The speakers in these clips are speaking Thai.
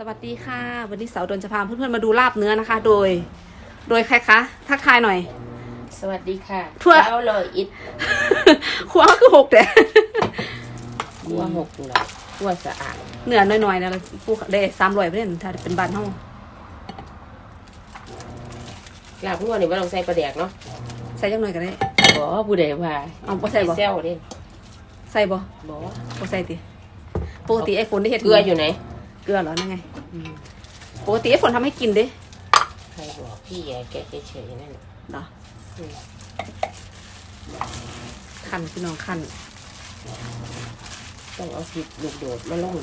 สวัสดีค่ะ วันนี้เสาร์ดนจะพาเพื่อนๆมาดูลาบเนื้อนะคะ โดย โดยใครคะทักทายหน่อย สวัสดีค่ะทั่วเจ้าเลยอิดครัวคือหกแต่ขัวหกเหรอขัวสะอาดเนื้อน้อยๆนะผู้ได้สามร้อยเพื่อนถ้าเป็นบ้านเฮาลาบงัวนี่ว่าต้องใส่ปลาแดกเนาะใส่จังหน่อยก็ได้ บ่ผู้ใดว่าเอาบ่ใส่บ่ เซลเด้ใส่บ่บ่บ่ใส่ติปกติไอ้ฝนได้เห็ดเกลืออยู่ไหนเก ลือเหรอนั่นไงปกติไอ้ฝนทำให้กินเด้ใครบอกพี่แกแกเฉยๆนั่นน่ะเหรออืมคันพี่น้องคันต้องเอาผิดลูกโดดมาลง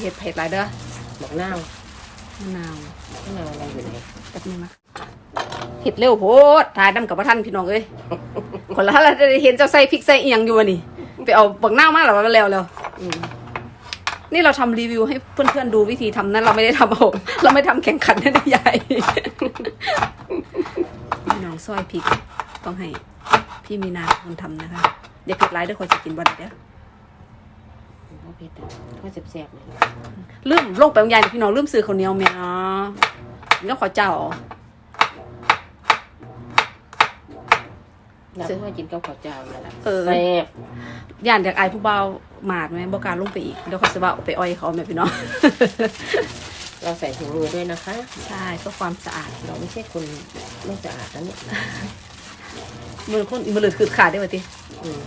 เห็ดเผ็ดหลายเด้อหมกนาวมะนาวมะนาวอะไรอยู่ไหนแป๊บนึงนะเห็ดเร็วโพดถ่ายดำกับพระท่านพี่น้องเอ้ยคนละเราจะได้เห็นเจ้าใส่พริกใส่เอียงอยู่วะนี่ไปเอาบักหน้าวมาหรอวะแล้วแล้วอืม นี่เราทำรีวิวให้เพื่อนๆดูวิธีทำนั้น เราไม่ได้ทำเอาเราไม่ทำแข่งขันนั่นใหญ่พี่น้องซอยพริกต้องให้พี่มีนาเป็นคนทำนะคะอย่าเผ็ดร้ายเด้วยคนจะกินบ่ได้เด้อเอาเผ็ดอะข้าวแซ่บๆเลยลืมลงไปบางอย่างพี่น้องลืมซื้อข้าวเหนียวเมียแล้วขอเจ้า ลาบงัวกินกับข้าวเจ้านั่นแหละเออ แซ่บย่านจากอายผู้เบาหมาดไหมบอกการลงไปอีกเดี๋ยวเขาจะว่าเอาไปอ้อยเขาแม่พี่น้อง เราใส่ถุงมือด้วยนะคะ ใช่เพื่อความสะอาดเราไม่ใช่คนไม่สะอาดนะเนี่ยมือคนมือหลืดคือขาดได้ไหมทีอืม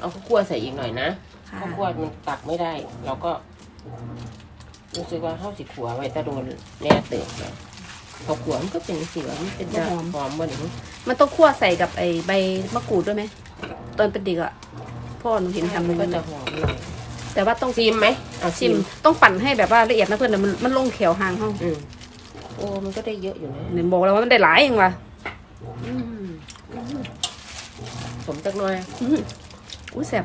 เอาข้าวคั่วใส่อีกหน่อยนะค่ะข้าวคั่วมันตักไม่ได้ เราก็รู้สึกว่าข้าวสิขัวไว้แต่โดนแน่เติบเลย ข้าวขัวมันก็เป็นสีว่ามันเป็นจะหอมบ่หนิมันต้องคั่วใส่กับไอ้ใบมะกรูดด้วยไหมตอนเป็นเด็กอะพ่อหนูเห็นทำมันก็จะหอมหน่อยแต่ว่าต้องชิมไหมเอาชิชิมมต้องปั่นให้แบบว่าละเอียดนะเพื่อนนะมันมันลงแขวหางห้องอืมโอ้มันก็ได้เยอะอยู่นะหนูบอกแล้วว่ามันได้หลายเองว่ะอืมผมจักหน่อยอื้ออุ้ยแสบ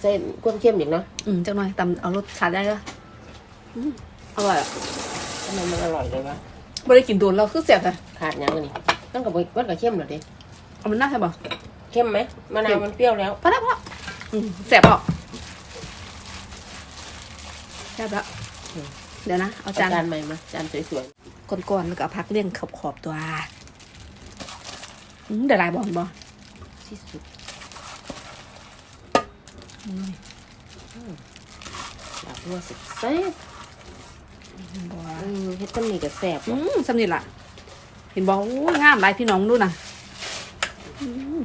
เส้นความเข้มอีกเนาะอืมจังหน่อยตำเอารสชาติได้ก็อร่อยอะทำไมมันอร่อยเลยวะ ไม่ได้กินโดนเราคือแสบอะขาดยังไงนี่ต้องกับวัดกับเข้มเหรอดิเอามันน่าใช่ปะเข้มไหมมะนาวมันเปรี้ยวแล้ว พอแล้วพอแล้วอืมแสบปะแสบแล้วเดี๋ยวนะเอาเอาจาน จานใหม่มาจานสวยก่อนๆแล้วก็เอาพักเลี่ยงขอบขอบๆตัวอืมเดี๋ยวลายบอกบอกๆที่สุดอยากว่าสุดแซ่บ บอกอืมเฮ็ดต้นนี้ก็แซ่บอืมสำนิทละเห็นบอกโอ้ยงามหลายพี่น้องดูนะอืม